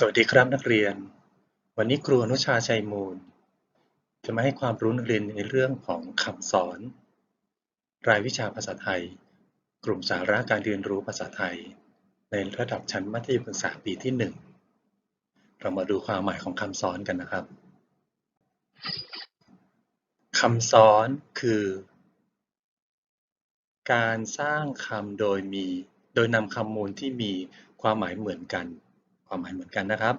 สวัสดีครับนักเรียน วันนี้ครูอนุชาชัยมูล จะมาให้ความรู้นักเรียนในเรื่องของคำสอน รายวิชาภาษาไทย กลุ่มสาระการเรียนรู้ภาษาไทย ในระดับชั้นมัธยมศึกษาปีที่ 1 เรามาดูความหมายของคำสอนกันนะครับคำสอนคือ การสร้างคำโดยมี โดยนำคำมูลที่มีความหมายเหมือนกัน ความหมายเหมือนกันนะครับ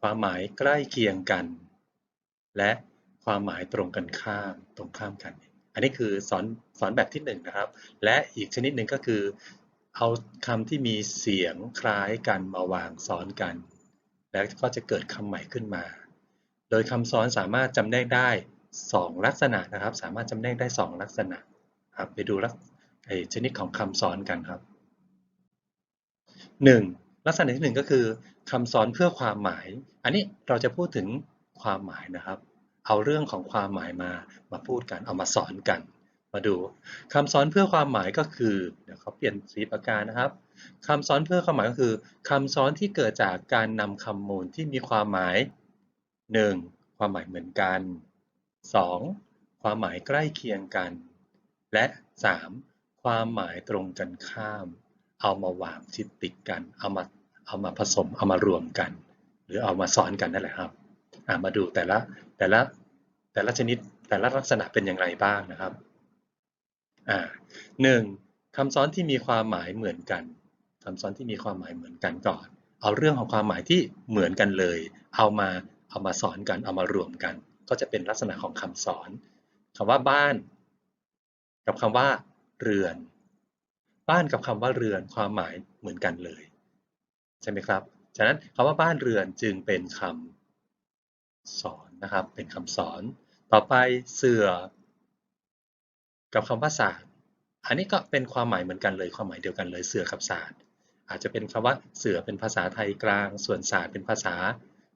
ความหมายใกล้เคียงกัน และความหมายตรงกันข้ามตรงข้ามกัน อันนี้คือสอนสอนแบบที่1นนะครับ และอีกชนิดหนึ่งก็คือ เอาคำที่มีเสียงคล้ายกันมาวางซ้อนกัน แล้วก็จะเกิดคำใหม่ขึ้นมา โดยคำซ้อนสามารถจำแนกได้ 2 ลักษณะนะครับ สามารถจำแนกได้ 2 ลักษณะครับไปดูลักชนิดของคำซ้อนกันครับ 1. ลักษณะที่1ก็คือ คำสอนเพื่อความหมาย อันนี้เราจะพูดถึงความหมายนะครับ เอาเรื่องของความหมายมามาพูดกันเอามาสอนกัน มาดูคำสอนเพื่อความหมายก็คือเดี๋ยวเขาเปลี่ยนสีปากกานะครับคำสอนเพื่อความหมายก็คือคำสอนที่เกิดจากการนำคำมูลที่มีความหมาย 1. ความหมายเหมือนกัน 2. ความหมายใกล้เคียงกัน และ 3. ความหมายตรงกันข้าม เอามาวางชิดติดกันเอามา เอามาผสมเอามารวมกัน หรือเอามาซ้อนกันนั่นแหละครับมาดูแต่ละแต่ละแต่ละชนิดแต่ละลักษณะเป็นอย่างไรบ้างนะครับหนึ่งคำซ้อนที่มีความหมายเหมือนกันคำซ้อนที่มีความหมายเหมือนกันก่อน เอาเรื่องของความหมายที่เหมือนกันเลย เอามาเอามาสอนกันเอามารวมกัน ก็จะเป็นลักษณะของคำสอนคำว่าบ้าน กับคำว่า เรือน บ้านกับคำว่าเรือนความหมายเหมือนกันเลย ใช่ไหมครับ ฉะนั้นคำว่าบ้านเรือนจึงเป็นคำสอนนะครับ เป็นคำสอน ต่อไปเสือกับคำว่าศาสตร์ อันนี้ก็เป็นความหมายเหมือนกันเลย ความหมายเดียวกันเลยเสือกับศาสตร์ อาจจะเป็นคำว่าเสือเป็นภาษาไทยกลาง ส่วนศาสตร์เป็นภาษา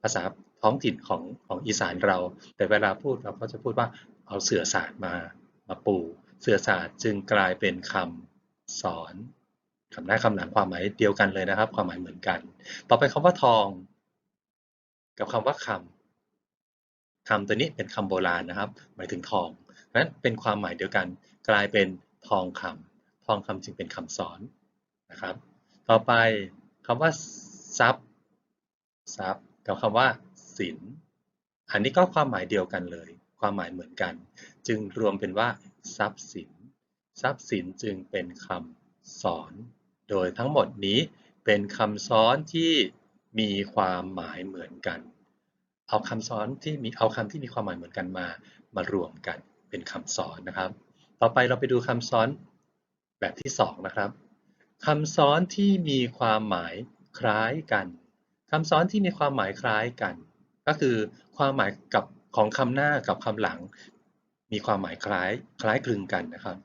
ภาษาท้องถิ่นของของอีสานเรา แต่เวลาพูดเราก็จะพูดว่าเอาเสือศาสตร์มามาปูเสือศาสตร์จึงกลายเป็นคำสอน คำหน้าคำหลังความหมายเดียวกันเลยนะครับ ความหมายเหมือนกัน ต่อไปคำว่าทอง กับคำว่าคำคำตัวนี้เป็นคำโบราณนะครับ หมายถึงทองนั้นเป็นความหมายเดียวกัน กลายเป็นทองคำทองคำจึงเป็นคำสอนนะครับ ต่อไปคำว่าทรัพย์ทรัพย์กับคำว่าสินอันนี้ก็ความหมายเดียวกันเลย ความหมายเหมือนกัน จึงรวมเป็นว่าทรัพย์สิน ทรัพย์สินจึงเป็นคำสอน โดยทั้งหมดนี้เป็นคำซ้อนที่มีความหมายเหมือนกัน เอาคำซ้อนที่มีเอาคำที่มีความหมายเหมือนกันมามารวมกันเป็นคำซ้อนนะครับ ต่อไปเราไปดูคำซ้อนแบบที่2นะครับคำซ้อนที่มีความหมายคล้ายกันคำซ้อนที่มีความหมายคล้ายกัน ก็คือความหมายกับของคำหน้ากับคำหลัง มีความหมายคล้ายคล้ายคลึงกันนะครับ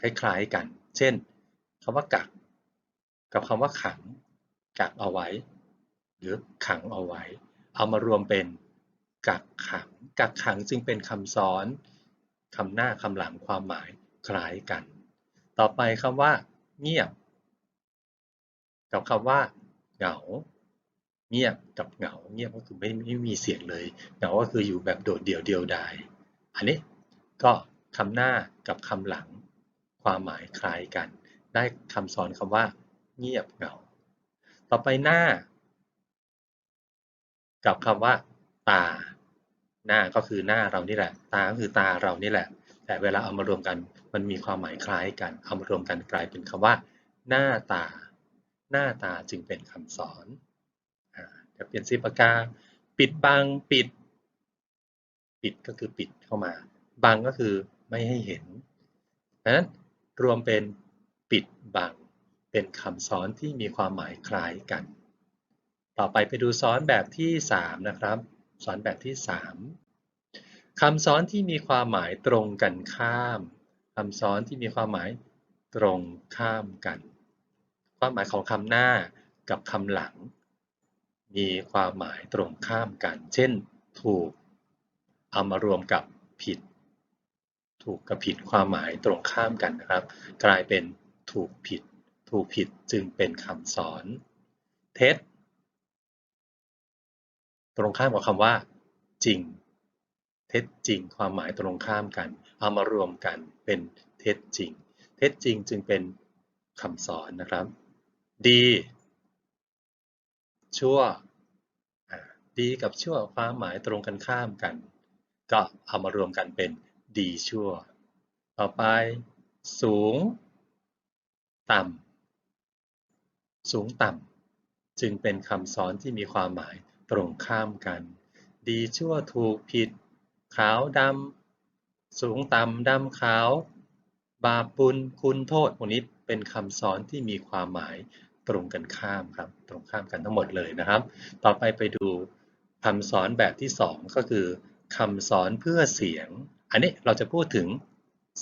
คล้ายๆกัน เช่นคำว่ากัก กับคำว่าขังกักเอาไว้ หรือขังเอาไว้ เอามารวมเป็นกักขัง กักขังจึงเป็นคำซ้อนคำหน้าคำหลังความหมายคล้ายกัน ต่อไปคำว่า เงียบ กับคำว่า เหงา เงียบกับเหงา เงียบก็คือไม่ไม่มีเสียงเลย เหงาก็คืออยู่แบบโดดเดี่ยวเดียวดาย อันนี้ก็คำหน้ากับคำหลัง ความหมายคล้ายกัน ได้คำสอนคำว่า เงียบเหงา ต่อไปหน้า กับคำว่า ตา หน้าก็คือหน้าเรานี่แหละ ตาก็คือตาเรานี่แหละ แต่เวลาเอามารวมกัน มันมีความหมายคล้ายกัน เอามารวมกันกลายเป็นคำว่า หน้าตา หน้าตาจึงเป็นคำสอนจะเปลี่ยนสีปากกา ปิดบังปิด ปิดก็คือปิดเข้ามา บังก็คือไม่ให้เห็นดังนั้นรวมเป็นปิดบัง เป็นคำซ้อนที่มีความหมายคล้ายกัน ต่อไปไปดูซ้อนแบบที่ 3 นะครับ ซ้อนแบบที่ 3คำซ้อนที่มีความหมายตรงกันข้ามคำซ้อนที่มีความหมายตรงข้ามกัน ความหมายของคำหน้ากับคำหลัง มีความหมายตรงข้ามกัน เช่น ถูกเอามารวมกับผิด ถูกกับผิดความหมายตรงข้ามกันนะครับ กลายเป็นถูกผิด ถูกผิดจึงเป็นคำสอน เท็จ ตรงข้ามกับคำว่า จริง เท็จจริง ความหมายตรงข้ามกัน เอามารวมกันเป็นเท็จจริง เท็จจริงจึงเป็นคำสอนนะครับ ดี ชั่ว ดีกับชั่วความหมายตรงกันข้ามกัน ก็เอามารวมกันเป็นดีชั่ว ต่อไป สูง ต่ำ สูงต่ำ จึงเป็นคำสอนที่มีความหมายตรงข้ามกัน ดีชั่วถูกผิด ขาวดำ สูงต่ำดำขาว บาปบุญคุณโทษพวกนี้เป็นคำสอนที่มีความหมายตรงกันข้ามครับ ตรงข้ามกันทั้งหมดเลยนะครับ ต่อไปไปดูคำสอนแบบที่ 2 ก็คือคำสอนเพื่อเสียง อันนี้เราจะพูดถึง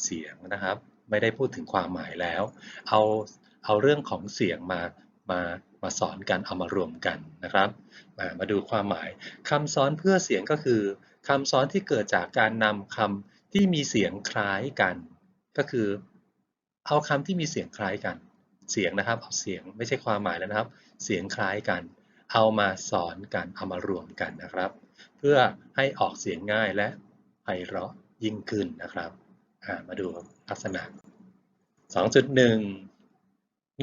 เสียงนะครับ ไม่ได้พูดถึงความหมายแล้ว เอาเอาเรื่องของเสียงมา มามาสอนกันเอามารวมกันนะครับมามาดูความหมายคำสอนเพื่อเสียงก็คือคำสอนที่เกิดจากการนำคำที่มีเสียงคล้ายกัน ก็คือ เอาคำที่มีเสียงคล้ายกัน เสียงนะครับเอาเสียงไม่ใช่ความหมายแล้วนะครับ เสียงคล้ายกัน เอามาสอนกันเอามารวมกันนะครับ เพื่อให้ออกเสียงง่ายและไพเราะยิ่งขึ้นนะครับมาดูลักษณะ 2.1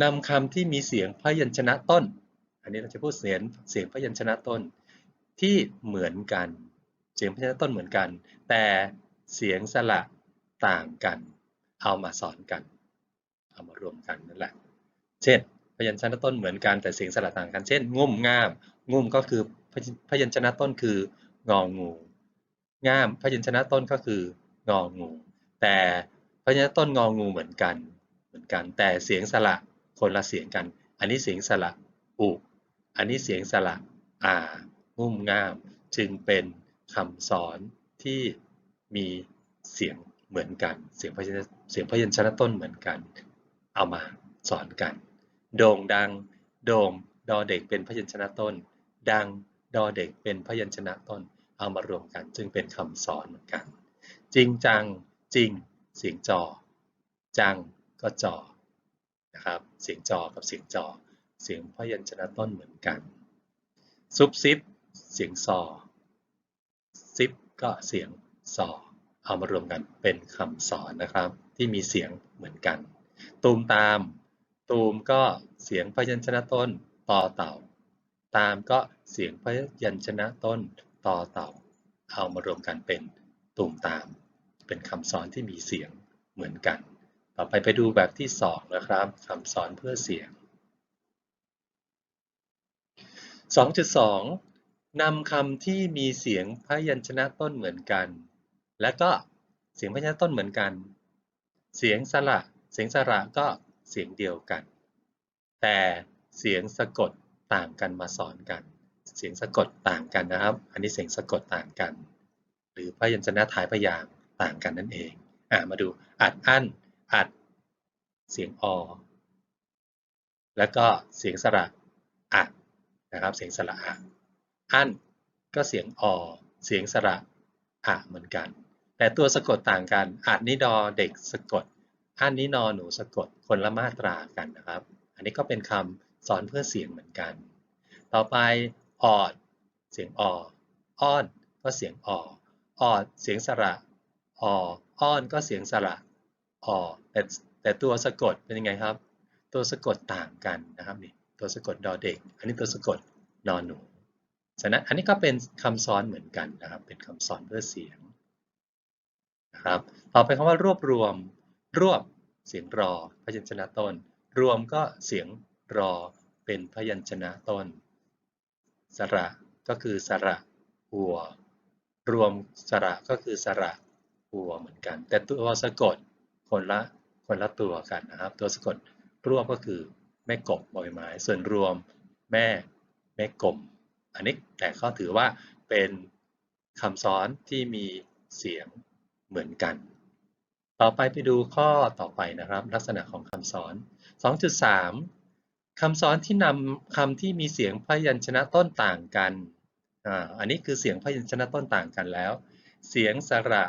นำคำที่มีเสียงพยัญชนะต้น อันนี้เราจะพูดเสียงเสียงพยัญชนะต้นที่เหมือนกัน เสียงพยัญชนะต้นเหมือนกัน แต่เสียงสระต่างกัน เอามาสอนกัน เอามารวมกันนั่นแหละ เช่น พยัญชนะต้นเหมือนกันแต่เสียงสระต่างกัน เช่นงุ่มง่าม งุ่มก็คือพยัญชนะต้นคืององู ง่ามพยัญชนะต้นก็คืององู แต่พยัญชนะต้นงองูเหมือนกัน เหมือนกัน แต่เสียงสระ คนละเสียงกัน อันนี้เสียงสระอุ อันนี้เสียงสระอางุ่มง่าม จึงเป็นคำสอนที่มีเสียงเหมือนกัน เสียงพยัญชนะเสียงพยัญชนะต้นเหมือนกัน เอามาสอนกัน โด่งดัง โด่งดอเด็กเป็นพยัญชนะต้น ดังดอเด็กเป็นพยัญชนะต้น เอามารวมกัน จึงเป็นคำสอนเหมือนกัน จริงจัง จริง เสียงจอ จังก็จอ นะครับ เสียงจอกับเสียงจอ เสียงพยัญชนะต้นเหมือนกัน ซุบซิบ เสียงซอ ซิบก็เสียงซอ เอามารวมกันเป็นคำสอนนะครับ ที่มีเสียงเหมือนกัน ตูมตาม ตูมก็เสียงพยัญชนะต้นต่อเต่า ตามก็เสียงพยัญชนะต้นต่อเต่า เอามารวมกันเป็นตูมตาม เป็นคำสอนที่มีเสียงเหมือนกัน ต่อไปไปดูแบบที่สองนะครับคำสอนเพื่อเสียง 2.2นำคำที่มีเสียงพยัญชนะต้นเหมือนกัน และก็เสียงพยัญชนะต้นเหมือนกัน เสียงสระ เสียงสระก็เสียงเดียวกัน แต่เสียงสะกดต่างกันมาสอนกัน เสียงสะกดต่างกันนะครับ อันนี้เสียงสะกดต่างกัน หรือพยัญชนะท้ายพยางต่างกันนั่นเอง อ่ามาดูอัดอั้น อัด เสียงอ แล้วก็เสียงสระอัดนะครับ เสียงสระอะอั้นก็เสียงอ เสียงสระอะเหมือนกัน แต่ตัวสะกดต่างกันอัดนิดอเด็กสะกดอันนี้นอหนูสะกดคนละมาตรากันนะครับ อันนี้ก็เป็นคำสอนเพื่อเสียงเหมือนกัน ต่อไปออด เสียงออ้อน ก็เสียงอออด เสียงสระออ้อน ก็เสียงสระ ออแต่แต่ตัวสะกดเป็นยังไงครับ ตัวสะกดต่างกันนะครับนี่ตัวสะกดดอเด็ก อันนี้ตัวสะกดนอนหนูฉะนั้นอันนี้ก็เป็นคำซ้อนเหมือนกันนะครับ เป็นคำสอนเพื่อเสียงนะครับต่อไปคำว่ารวบรวม รวบเสียงรอพยัญชนะต้น รวมก็เสียงรอเป็นพยัญชนะต้น สระก็คือสระหัว รวมสระก็คือสระหัวเหมือนกัน แต่ตัวสะกด คนละคนละตัวกันนะครับ ตัวสะกดรวมก็คือแม่กบบอยไม้ส่วนรวมแม่แม่กลมอันนี้แต่เขาถือว่าเป็นคำซ้อนที่มีเสียงเหมือนกัน ต่อไปไปดูข้อต่อไปนะครับ ลักษณะของคำสอน 2.3 คำสอนที่นำคำที่มีเสียงพยัญชนะต้นต่างกันอ่าอันนี้คือเสียงพยัญชนะต้นต่างกันแล้ว เสียงสระ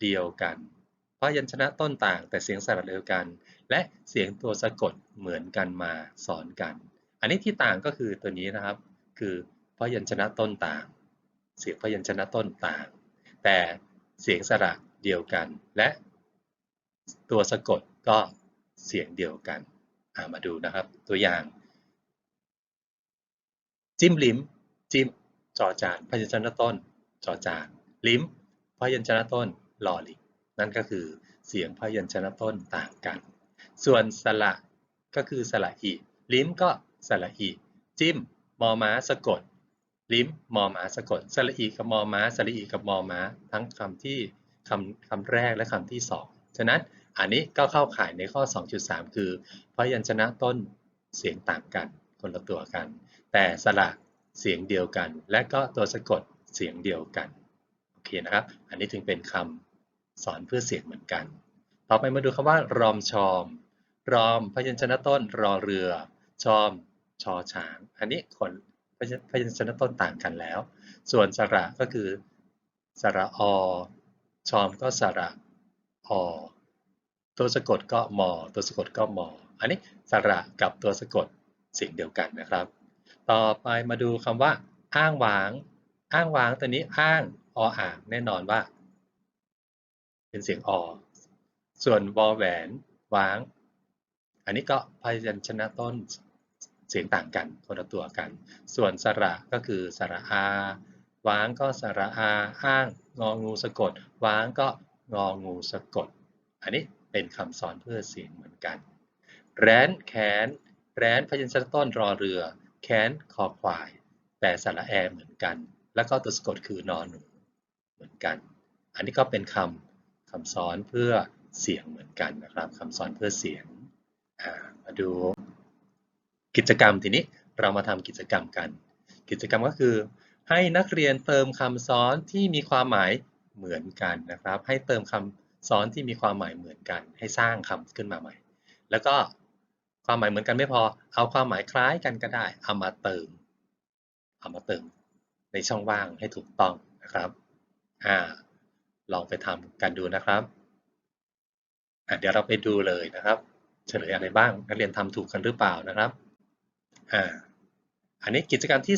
เดียวกัน พยัญชนะต้นต่าง แต่เสียงสระเดียวกัน และเสียงตัวสะกดเหมือนกันมาสอนกัน อันนี้ที่ต่างก็คือตัวนี้นะครับ คือพยัญชนะต้นต่าง เสียงพยัญชนะต้นต่าง แต่เสียงสระเดียวกัน และตัวสะกดก็เสียงเดียวกันามาดูนะครับ ตัวอย่าง จิ้มลิ้ม จิ้มจอจานพยัญชนะต้น จอจาน ลิ้มพยัญชนะต้นลอลิง นั่นก็คือเสียงพยัญชนะต้นต่างกัน ส่วนสระก็คือสระอีลิ้มก็สระอีจิ้มมอม้าสะกด ลิ้มมอม้าสะกดสระอีกับมอม้าสระอีกับมอม้า ทั้งคำที่คำคำแรกและคำที่สองฉะนั้นอันนี้ก็เข้าข่ายในข้อ 2.3 คือพยัญชนะต้นเสียงต่างกัน คนละตัวกัน แต่สระเสียงเดียวกัน และก็ตัวสะกดเสียงเดียวกัน โอเคนะครับ อันนี้ถึงเป็นคำ สอนเพื่อเสียงเหมือนกัน ต่อไปมาดูคำว่ารอมชอม รอมพยัญชนะต้นรอเรือ ชอม ชอช้าง อันนี้คนพยัญชนะต้นต่างกันแล้ว ส่วนสระก็คือสระอ ชอมก็สระอ ตัวสะกดก็มอ ตัวสะกดก็มอ อันนี้สระกับตัวสะกดสิ่งเดียวกันนะครับ ต่อไปมาดูคำว่า อ้างวาง อ้างวางตัวนี้อ้างออ่างแน่นอนว่า เป็นเสียงอ ส่วนวอแหวนวาง อันนี้ก็พยัญชนะต้นเสียงต่างกันคนละตัวกัน ส่วนสระก็คือสระอาวางก็สระอา อ้าง งองูสะกดวางก็งองูสะกด อันนี้เป็นคำสอนเพื่อเสียงเหมือนกัน แร้นแขน แร้นพยัญชนะต้นรอเรือ แขนคอควาย แต่สระแอเหมือนกัน แล้วก็ตัวสะกดคือนอนหนูเหมือนกัน อันนี้ก็เป็นคำ คำสอนเพื่อเสียงเหมือนกันนะครับคำสอนเพื่อเสียงมาดูกิจกรรมทีนี้เรามาทำกิจกรรมกัน กิจกรรมก็คือ ให้นักเรียนเติมคำสอนที่มีความหมายเหมือนกันนะครับ ให้เติมคำซ้อนที่มีความหมายเหมือนกัน ให้สร้างคำขึ้นมาใหม่ แล้วก็ความหมายเหมือนกันไม่พอ เอาความหมายคล้ายกันก็ได้ เอามาเติม เอามาเติมในช่องว่างให้ถูกต้องนะครับ อ่า ลองไปทำกันดูนะครับเดี๋ยวเราไปดูเลยนะครับ เฉลยอะไรบ้างนักเรียนทำถูกกันหรือเปล่านะครับอ่าอันนี้กิจกรรมที่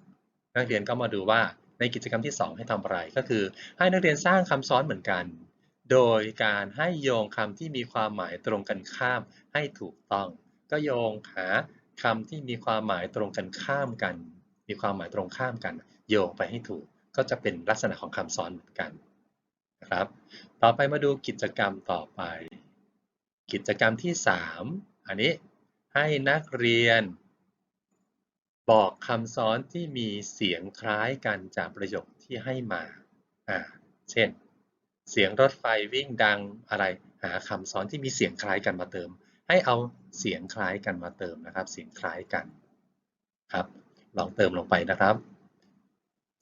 2 นักเรียนก็มาดูว่าในกิจกรรมที่ 2 ให้ทำอะไร ก็คือให้นักเรียนสร้างคำซ้อนเหมือนกัน โดยการให้โยงคำที่มีความหมายตรงกันข้ามให้ถูกต้อง ก็โยงหาคำที่มีความหมายตรงกันข้ามกัน มีความหมายตรงข้ามกัน โยงไปให้ถูก ก็จะเป็นลักษณะของคำซ้อนเหมือนกัน นะครับ ต่อไปมาดูกิจกรรมต่อไป กิจกรรมที่ 3 อันนี้ให้นักเรียน บอกคำซ้อนที่มีเสียงคล้ายกันจากประโยคที่ให้มาอ่าเช่น เสียงรถไฟวิ่งดังอะไร หาคำซ้อนที่มีเสียงคล้ายกันมาเติม ให้เอาเสียงคล้ายกันมาเติมนะครับ เสียงคล้ายกันครับ ลองเติมลงไปนะครับ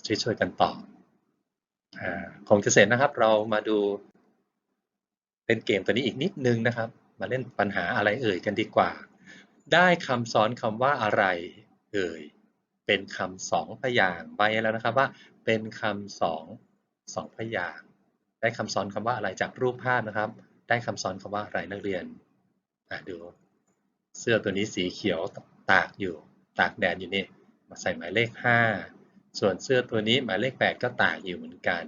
ช่วยๆกันตอบ อคงจะเสร็จนะครับ เรามาดูเล่นเกมตัวนี้อีกนิดนึงนะครับ มาเล่นปัญหาอะไรเอ่ยกันดีกว่า ได้คำซ้อนคำว่าอะไรเอ่ยเป็นคำสองพยางใบแล้วนะครับว่า เป็นคำสองสองพยางได้คำสอนคำว่าอะไรจากรูปภาพนะครับ ได้คำสอนคำว่าอะไรนักเรียนดูเสื้อตัวนี้สีเขียวตากอยู่ ตากแดดอยู่นี่ มาใส่หมายเลข5 ส่วนเสื้อตัวนี้หมายเลข 8 ก็ตากอยู่เหมือนกัน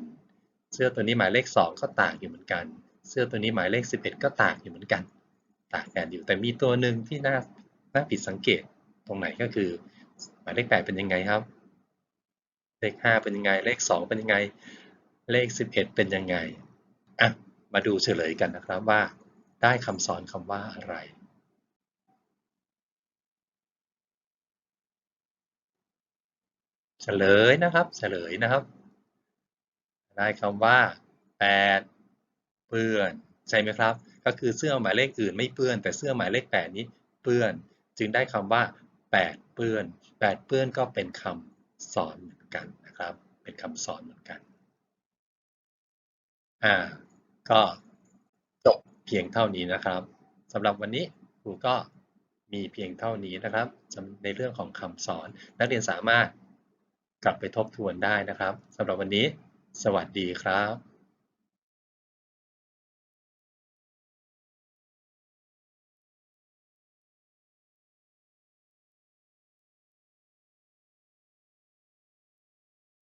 เสื้อตัวนี้หมายเลข 2 ก็ตากอยู่เหมือนกัน เสื้อตัวนี้หมายเลข 11 ก็ตากอยู่เหมือนกัน ตากแดดอยู่ แต่มีตัวหนึ่งที่น่า น่าผิดสังเกต ตรงไหนก็คือ หมายเลข 8 เป็นยังไงครับ เลข 5 เป็นยังไง เลข 2 เป็นยังไง เลข 11 เป็นยังไง อะ มาดูเฉลยกันนะครับว่า ได้คำสอนคำว่าอะไร ฉลยนะครับเฉลยนะครับ ได้คำว่า 8 เปื้อนใช่ไหมครับ ก็คือเสื้อหมายเลขอื่นไม่เปื้อน แต่เสื้อหมายเลข 8 นี้เปื้อน จึงได้คำว่า 8 เปื้อน 8 เปื้อนก็เป็นคำสอนเหมือนกันนะครับ เป็นคำสอนเหมือนกันอ่าก็จบเพียงเท่านี้นะครับสำหรับวันนี้ครูก็มีเพียงเท่านี้นะครับในเรื่องของคำสอนนักเรียนสามารถ กลับไปทบทวนได้นะครับสำหรับวันนี้ สวัสดีครับ